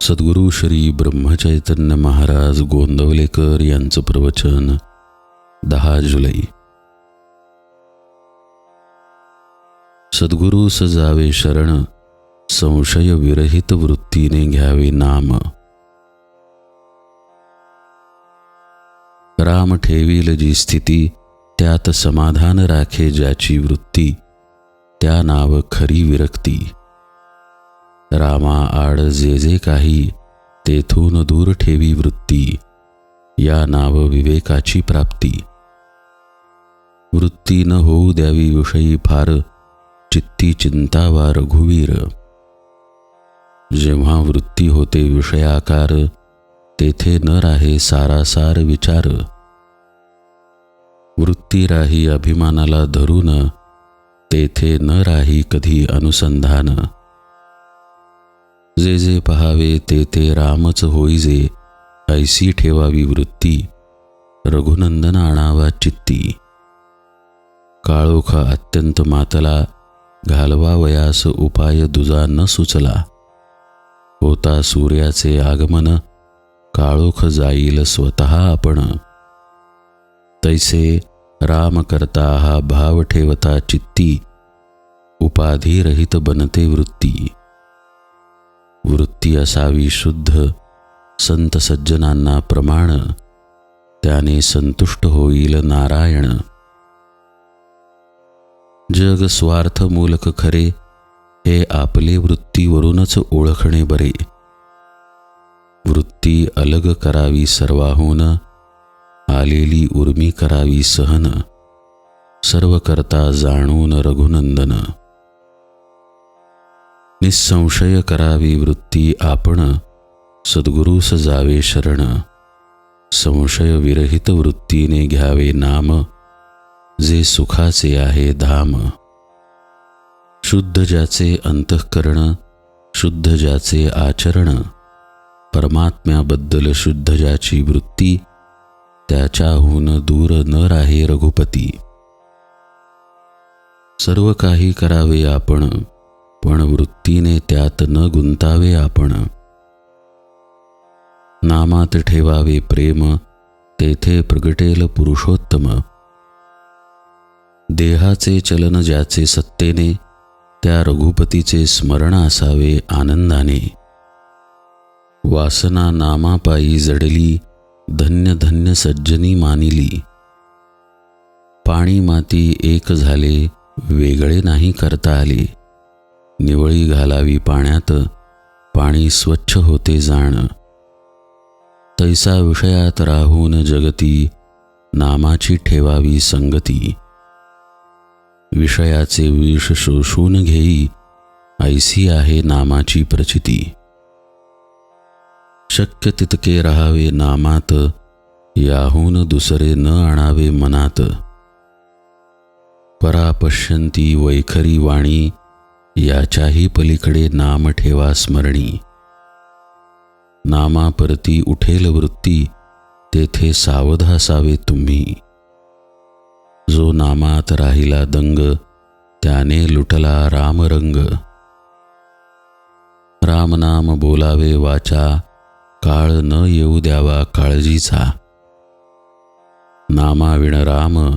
सद्गुरू श्री ब्रह्मचैतन्य महाराज गोंदवलेकर यांचं प्रवचन दहा जुलै. सद्गुरू सजावे शरण संशय विरहित वृत्तीने घ्यावे नाम. राम ठेवील जी स्थिती त्यात समाधान राखे ज्याची वृत्ती त्या नाव खरी विरक्ती. रामा आड जे जे काही तेथून दूर ठेवी वृत्ती. या नाव विवेकाची प्राप्ती. वृत्ती न होऊ द्यावी विषयी फार चित्ती चिंतावा रघुवीर जेव्हा वृत्ती होते विषयाकार तेथे न राहे सारासार विचार. वृत्ती राही अभिमानाला धरून तेथे न राही कधी अनुसंधान. जे जे पहावे ते ते रामच होईजे ऐसी ठेवावी वृत्ती रघुनंदन आणावा चित्ती. काळोख अत्यंत मातला घालवा वयास उपाय दुजा न सुचला. होता सूर्याचे आगमन काळोख जाईल स्वतः आपण. तैसे राम करता हा भाव ठेवता चित्ती उपाधी रहित बनते वृत्ती. ती असावी शुद्ध संत सज्जनांना प्रमाण. त्याने संतुष्ट होईल नारायण. जग स्वार्थ मूलक खरे हे आपले वृत्तीवरूनच ओळखणे बरे. वृत्ती अलग करावी सर्वाहून आलेली उर्मी करावी सहन. सर्व करता जाणून रघुनंदन. निसंशय करावी वृत्ती आपण सद्गुरूस जावे शरण. संशय विरहित वृत्तीने घ्यावे नाम जे सुखाचे आहे धाम. शुद्ध ज्याचे अंतःकरण शुद्ध ज्याचे आचरण परमात्म्याबद्दल शुद्ध ज्याची वृत्ती त्याच्याहून दूर न राहे रघुपती. सर्व काही करावे आपण पण वृत्तीने त्यात न गुंतावे आपण. नामात ठेवावे प्रेम तेथे प्रगटेल पुरुषोत्तम. देहाचे चलन ज्याचे सत्तेने त्या रघुपतीचे स्मरण असावे आनंदाने. वासना नामापायी जडली धन्य धन्य सज्जनी मानिली. पाणी माती एक झाले वेगळे नाही करता आले. निवळी घालावी पाण्यात पाणी स्वच्छ होते जाण. तैसा विषयात राहून जगती नामाची ठेवावी संगती. विषयाचे विष शोषून घेई ऐसी आहे नामाची प्रचिती. शक्य तितके राहावे नामात याहून दुसरे न आणावे मनात. परापश्यंती वैखरी वाणी याच्याही पलीकडे नाम ठेवा स्मरणी. नामापरती उठेल वृत्ती तेथे सावध असावे तुम्ही. जो नामात राहिला दंग त्याने लुटला रामरंग. रामनाम बोलावे वाचा काळ न येऊ द्यावा काळजीचा. नामाविण राम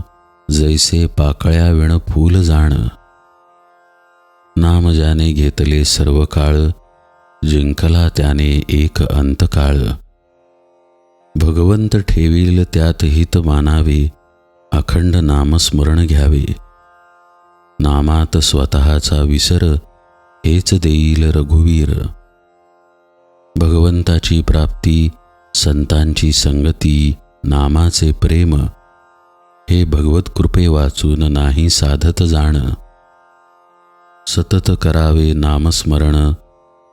जैसे पाकळ्या विण फूल जाण. नाम ज्याने घेतले सर्व काळ जिंकला त्याने एक अंतकाळ. भगवंत ठेवील त्यात हित मानावे अखंड नामस्मरण घ्यावे. नामात स्वतःचा विसर हेच देईल रघुवीर. भगवंताची प्राप्ती संतांची संगती नामाचे प्रेम. हे भगवत कृपे वाचून नाही साधत जाणं. सतत करावे नामस्मरण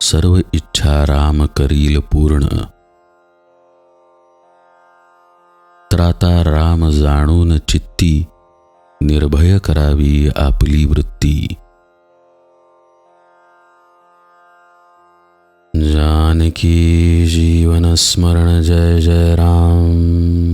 सर्व इच्छा राम करील पूर्ण. त्राता राम जाणून चित्ती निर्भय करावी आपली वृत्ती. जानकी जीवन स्मरण जय जय राम.